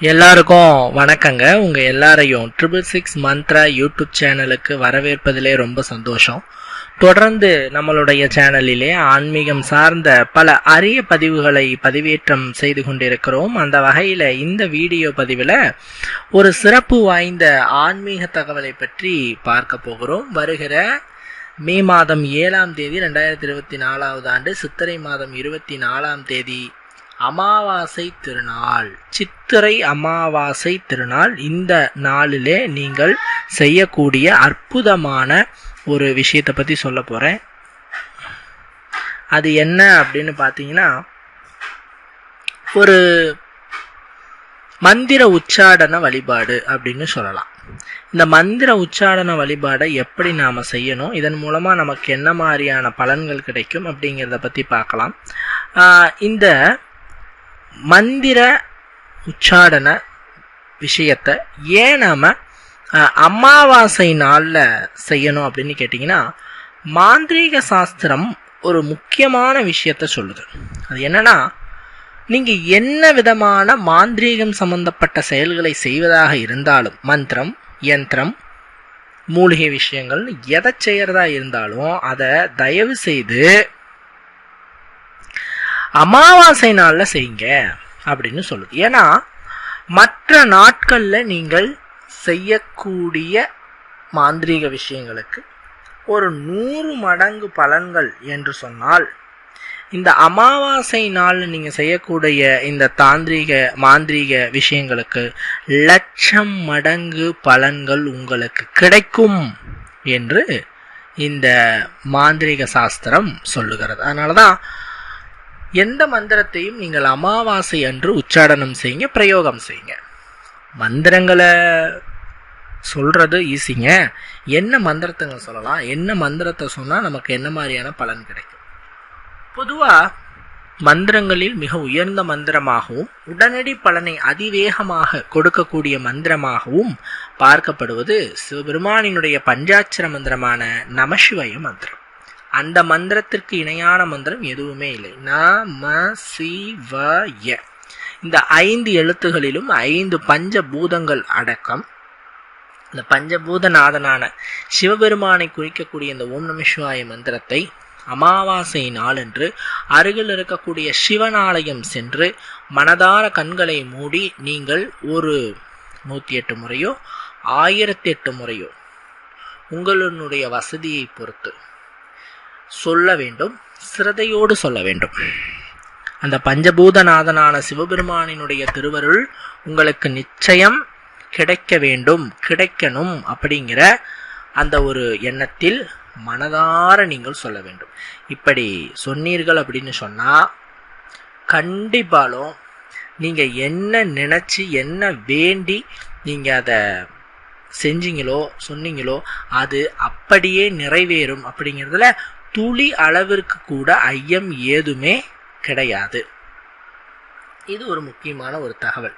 எல்லாருக்கும் வணக்கங்க. உங்கள் எல்லாரையும் ட்ரிபிள் சிக்ஸ் மந்த்ரா யூடியூப் சேனலுக்கு வரவேற்பதிலே ரொம்ப சந்தோஷம். தொடர்ந்து நம்மளுடைய சேனலிலே ஆன்மீகம் சார்ந்த பல அரிய பதிவுகளை பதிவேற்றம் செய்து கொண்டிருக்கிறோம். அந்த வகையில் இந்த வீடியோ பதிவில் ஒரு சிறப்பு வாய்ந்த ஆன்மீக தகவலை பற்றி பார்க்க போகிறோம். வருகிற மே மாதம் ஏழாம் தேதி ரெண்டாயிரத்தி இருபத்தி நாலாவது ஆண்டு சித்திரை மாதம் இருபத்தி நாலாம் தேதி அமாவாசை திருநாள். சித்திரை அமாவாசை திருநாள். இந்த நாளிலே நீங்கள் செய்யக்கூடிய அற்புதமான ஒரு விஷயத்தை பற்றி சொல்ல போகிறேன் அது என்ன அப்படின்னு பார்த்தீங்கன்னா ஒரு மந்திர உச்சாடன வழிபாடு அப்படின்னு சொல்லலாம். இந்த மந்திர உச்சாடன வழிபாடை எப்படி நாம் செய்யணும்? இதன் மூலமாக நமக்கு என்ன மாதிரியான பலன்கள் கிடைக்கும் அப்படிங்கிறத பற்றி பார்க்கலாம். இந்த மந்திர உச்சாடன விஷயத்தை ஏன் நாம் அமாவாசை நாளில் செய்யணும் அப்படின்னு கேட்டிங்கன்னா மாந்திரீக சாஸ்திரம் ஒரு முக்கியமான விஷயத்த சொல்லுது. அது என்னன்னா நீங்கள் என்ன விதமான மாந்திரீகம் சம்பந்தப்பட்ட செயல்களை செய்வதாக இருந்தாலும் மந்திரம் யந்திரம் மூலிகை விஷயங்கள் எதை செய்கிறதா இருந்தாலும் அதை தயவு செய்து அமாவாசை நாளில் செய்யுங்க அப்படின்னு சொல்லுது. ஏன்னா மற்ற நாட்களில் நீங்கள் செய்யக்கூடிய மாந்திரீக விஷயங்களுக்கு ஒரு நூறு மடங்கு பலன்கள் என்று சொன்னால் இந்த அமாவாசை நாளில் நீங்கள் செய்யக்கூடிய இந்த தாந்திரீக மாந்திரீக விஷயங்களுக்கு லட்சம் மடங்கு பலன்கள் உங்களுக்கு கிடைக்கும் என்று இந்த மாந்திரீக சாஸ்திரம் சொல்லுகிறது. அதனாலதான் எந்த மந்திரத்தையும் நீங்கள் அமாவாசை அன்று உச்சாடனம் செய்யுங்க பிரயோகம் செய்யுங்க. மந்திரங்களை சொல்கிறது ஈஸிங்க என்ன மந்திரத்துங்க சொல்லலாம்? என்ன மந்திரத்தை சொன்னால் நமக்கு என்ன மாதிரியான பலன் கிடைக்கும்? பொதுவாக மந்திரங்களில் மிக உயர்ந்த மந்திரமாகவும் உடனடி பலனை அதிவேகமாக கொடுக்கக்கூடிய மந்திரமாகவும் பார்க்கப்படுவது சிவபெருமானினுடைய பஞ்சாட்சர மந்திரமான நமசிவய மந்திரம். அந்த மந்திரத்திற்கு இணையான மந்திரம் எதுவுமே இல்லை. ந ம சி வ ய இந்த ஐந்து எழுத்துகளிலும் ஐந்து பஞ்சபூதங்கள் அடக்கம். இந்த பஞ்சபூதநாதனான சிவபெருமானை குறிக்கக்கூடிய இந்த ஓம் நம சிவாய மந்திரத்தை அமாவாசை நாளன்று அருகில் இருக்கக்கூடிய சிவனாலயம் சென்று மனதார கண்களை மூடி நீங்கள் ஒரு நூற்றி எட்டு முறையோ ஆயிரத்தி எட்டு முறையோ உங்களுடைய வசதியை பொறுத்து சொல்ல வேண்டும் சிரதையோடு சொல்ல வேண்டும். அந்த பஞ்சபூதநாதனான சிவபெருமானினுடைய திருவருள் உங்களுக்கு நிச்சயம் கிடைக்க வேண்டும் கிடைக்கணும் அப்படிங்கிற அந்த ஒரு எண்ணத்தில் மனதார நீங்கள் சொல்ல வேண்டும். இப்படி சொன்னீர்கள் அப்படின்னு சொன்னால் கண்டிப்பாலும் நீங்கள் என்ன நினச்சி என்ன வேண்டி நீங்கள் அதை செஞ்சீங்களோ சொன்னீங்களோ அது அப்படியே நிறைவேறும் அப்படிங்கிறதுல துளி அளவிற்கு கூட ஐயம் ஏதுமே கிடையாது. இது ஒரு முக்கியமான ஒரு தகவல்.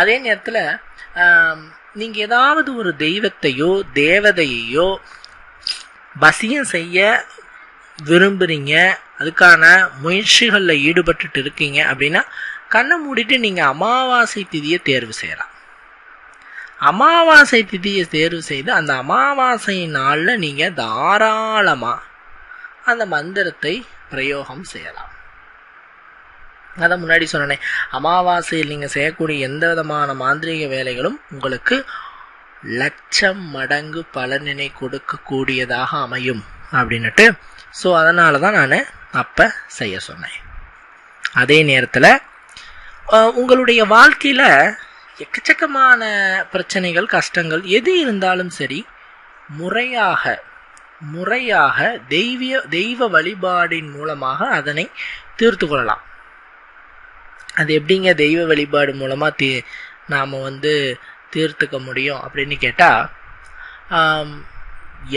அதே நேரத்தில் நீங்கள் ஏதாவது ஒரு தெய்வத்தையோ தேவதையையோ வசியம் செய்ய விரும்புகிறீங்க அதுக்கான முயற்சிகளில் ஈடுபட்டுட்டு இருக்கீங்க அப்படின்னா கண்ணை மூடிட்டு நீங்கள் அமாவாசை திதியை தேர்வு செய்யலாம். அமாவாசை திதியை தேர்வு செய்து அந்த அமாவாசை நாளில் நீங்கள் தாராளமாக அந்த மந்திரத்தை பிரயோகம் செய்யலாம். அதை முன்னாடி சொன்னேன் அமாவாசையில் நீங்கள் செய்யக்கூடிய எந்த விதமான மாந்திரீக வேலைகளும் உங்களுக்கு லட்சம் மடங்கு பலனினை கொடுக்கக்கூடியதாக அமையும் அப்படின்னுட்டு ஸோ அதனால தான் நான் அப்போ செய்ய சொன்னேன். அதே நேரத்தில் உங்களுடைய வாழ்க்கையில் எக்கச்சக்கமான பிரச்சனைகள் கஷ்டங்கள் எது இருந்தாலும் சரி முறையாக முறையாக தெய்விய தெய்வ வழிபாடின் மூலமாக அதனை தீர்த்து கொள்ளலாம். அது எப்படிங்க தெய்வ வழிபாடு மூலமாக தீ நாம் வந்து தீர்த்துக்க முடியும் அப்படின்னு கேட்டால்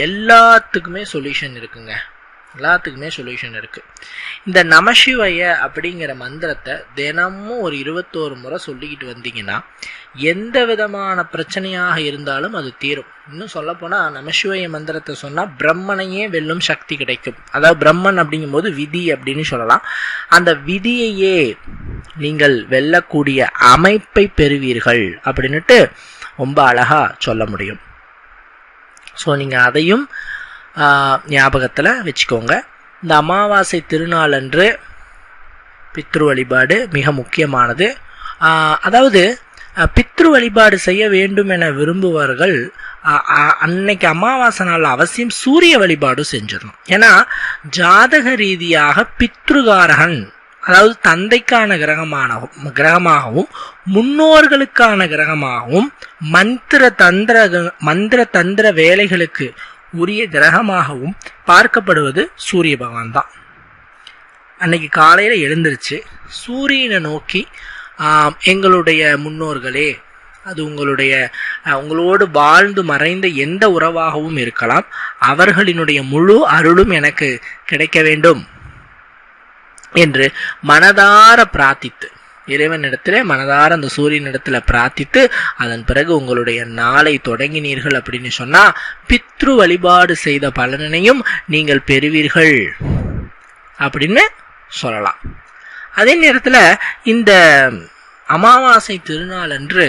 எல்லாத்துக்குமே சொல்யூஷன் இருக்குங்க. எல்லாத்துக்குமே சொல்யூஷன் இருக்குது இந்த நமசிவய அப்படிங்கிற மந்திரத்தை தினமும் ஒரு இருபத்தோரு முறை சொல்லிக்கிட்டு வந்தீங்கன்னா எந்த விதமான பிரச்சனையாக இருந்தாலும் அது தீரும். இன்னும் சொல்லப்போனால் நமசிவய மந்திரத்தை சொன்னால் பிரம்மனையே வெல்லும் சக்தி கிடைக்கும். அதாவது பிரம்மன் அப்படிங்கும்போது விதி அப்படின்னு சொல்லலாம். அந்த விதியையே நீங்கள் வெல்லக்கூடிய அமைப்பை பெறுவீர்கள் அப்படின்னுட்டு ரொம்ப அழகா சொல்ல முடியும். ஸோ நீங்கள் அதையும் ஞாபகத்தில் வச்சுக்கோங்க. இந்த அமாவாசை திருநாளன்று பித்ரு வழிபாடு மிக முக்கியமானது. அதாவது பித்ரு வழிபாடு செய்ய வேண்டும் என விரும்புபவர்கள் அன்னைக்கு அமாவாசை நாள் அவசியம் சூரிய வழிபாடும் செஞ்சிடணும். ஏன்னா ஜாதக ரீதியாக பித்ருகாரகன் அதாவது தந்தைக்கான கிரகமான கிரகமாகவும் முன்னோர்களுக்கான கிரகமாகவும் மந்திர தந்திர மந்திர தந்திர வேலைகளுக்கு உரிய கிரகமாகவும் பார்க்கப்படுவது சூரிய பகவான் தான். அன்னைக்கு காலையில் எழுந்திருச்சு சூரியனை நோக்கி எங்களுடைய முன்னோர்களே அது உங்களுடைய உங்களோடு வாழ்ந்து மறைந்த எந்த உறவாகவும் இருக்கலாம் அவர்களினுடைய முழு அருளும் எனக்கு கிடைக்க வேண்டும் என்று மனதார பிரார்த்தித்து இறைவனிடத்திலே மனதார அந்த சூரியனிடத்துல பிரார்த்தித்து அதன் பிறகு உங்களுடைய நாளை தொடங்கினீர்கள் அப்படின்னு சொன்னா பித்ரு வழிபாடு செய்த பலனையும் நீங்கள் பெறுவீர்கள் அப்படின்னு சொல்லலாம். அதே நேரத்தில் இந்த அமாவாசை திருநாள் அன்று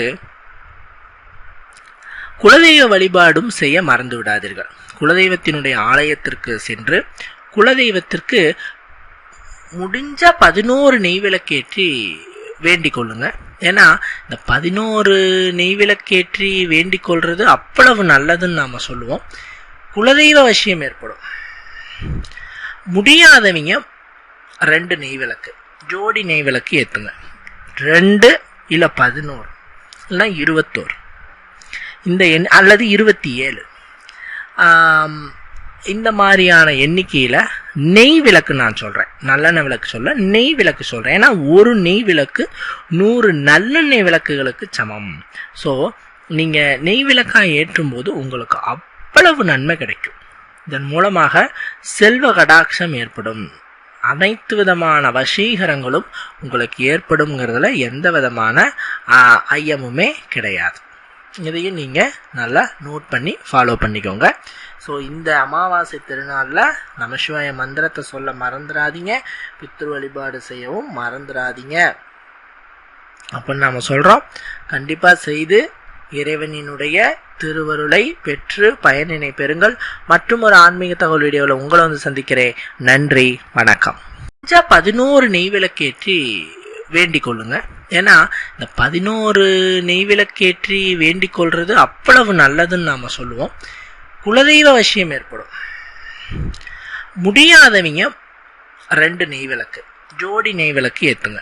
குலதெய்வ வழிபாடும் செய்ய மறந்து விடாதீர்கள். குலதெய்வத்தினுடைய ஆலயத்திற்கு சென்று குலதெய்வத்திற்கு முடிஞ்ச பதினோரு நெய்விளக்கேற்றி வேண்டிக் கொள்ளுங்க ஏன்னா இந்த பதினோரு நெய்விளக்கேற்றி வேண்டிக் கொள்வது அவ்வளவு நல்லதுன்னு நாம் சொல்லுவோம். குலதெய்வ விஷயம் ஏற்படும். முடியாதவங்க ரெண்டு நெய் விளக்கு ஜோடி நெய் விளக்கு ஏற்றுங்க. ரெண்டு இல்லை பதினோரு இல்லைனா இருபத்தோரு. இந்த எண் அல்லது இருபத்தி ஏழு. இந்த மாதிரியான எண்ணிக்கையில் நெய் விளக்கு நான் சொல்கிறேன் நல்லெண்ணெய் விளக்கு சொல்ல நெய் விளக்கு சொல்கிறேன் ஏன்னா ஒரு நெய் விளக்கு நூறு நல்லெண்ணெய் விளக்குகளுக்கு சமம். ஸோ நீங்கள் நெய் விளக்காக ஏற்றும்போது உங்களுக்கு அவ்வளவு நன்மை கிடைக்கும். இதன் மூலமாக செல்வ கடாட்சம் ஏற்படும். அனைத்து விதமான வசீகரங்களும் உங்களுக்கு ஏற்படுங்கிறதுல எந்த விதமான ஐயமுமே கிடையாது. இதையும் நீங்கள் நல்லா நோட் பண்ணி ஃபாலோ பண்ணிக்கோங்க. ஸோ இந்த அமாவாசை திருநாளில் நமசிவாய மந்திரத்தை சொல்ல மறந்துடாதீங்க. பித்ரு வழிபாடு செய்யவும் மறந்துடாதீங்க. அப்படின்னு நாம் சொல்கிறோம் கண்டிப்பாக செய்து இறைவனினுடைய திருவருளை பெற்று பயனினை பெறுங்கள். மற்றும் ஒரு ஆன்மீக தகவல் வீடியோவில் உங்களை வந்து சந்திக்கிறேன். நன்றி வணக்கம். கொஞ்சா பதினோரு நெய்விளக்கேற்றி வேண்டிக் கொள்ளுங்க. ஏன்னா இந்த பதினோரு நெய்விளக்கேற்றி வேண்டிக் கொள்வது அவ்வளவு நல்லதுன்னு நாம் சொல்லுவோம். குலதெய்வ வசியம் ஏற்படும். முடியாதவங்க ரெண்டு நெய் விளக்கு ஜோடி நெய் விளக்கு ஏற்றுங்க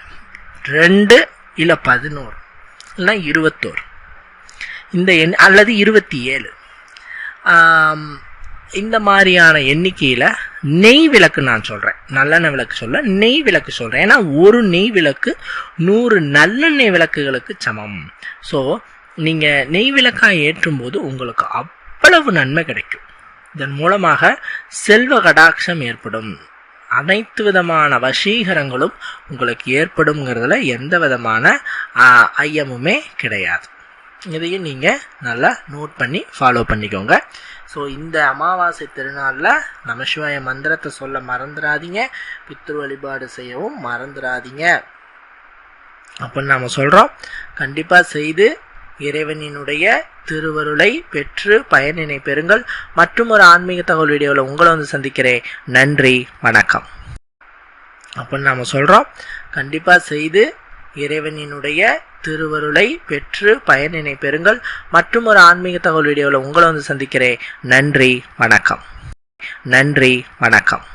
ரெண்டு இல்லை பதினோரு இல்லைனா இருபத்தோரு. இந்த எண் அல்லது இருபத்தி ஏழு இந்த மாதிரியான எண்ணிக்கையில் நெய் விளக்கு நான் சொல்கிறேன் நல்லெண்ணெய் விளக்கு சொல்ல நெய் விளக்கு சொல்கிறேன் ஏன்னா ஒரு நெய் விளக்கு நூறு நல்லெண்ணெய் விளக்குகளுக்கு சமம். ஸோ நீங்கள் நெய் விளக்காக ஏற்றும்போது உங்களுக்கு அப் அவ்வளவு நன்மை கிடைக்கும். இதன் மூலமாக செல்வ கடாட்சம் ஏற்படும். அனைத்து விதமான வசீகரங்களும் உங்களுக்கு ஏற்படுங்கிறதுல எந்த விதமான ஐயமுமே கிடையாது. இதையும் நீங்கள் நல்லா நோட் பண்ணி ஃபாலோ பண்ணிக்கோங்க. ஸோ இந்த அமாவாசை திருநாளில் நமசிவாய மந்திரத்தை சொல்ல மறந்துடாதீங்க. பித்ரு வழிபாடு செய்யவும் மறந்துடாதீங்க. அப்படின்னு நாம் சொல்கிறோம் கண்டிப்பாக செய்து இறைவனினுடைய திருவருளை பெற்று பயனினை பெறுங்கள். மற்றும் ஒரு ஆன்மீக தகவல் வீடியோவில் உங்களை வந்து சந்திக்கிறேன். நன்றி வணக்கம். அப்படின்னு நாம் சொல்கிறோம் கண்டிப்பாக செய்து இறைவனினுடைய திருவருளை பெற்று பயனினை பெறுங்கள். மற்றும் ஒரு ஆன்மீக தகவல் வீடியோவில் உங்களை வந்து சந்திக்கிறேன். நன்றி வணக்கம். நன்றி வணக்கம்.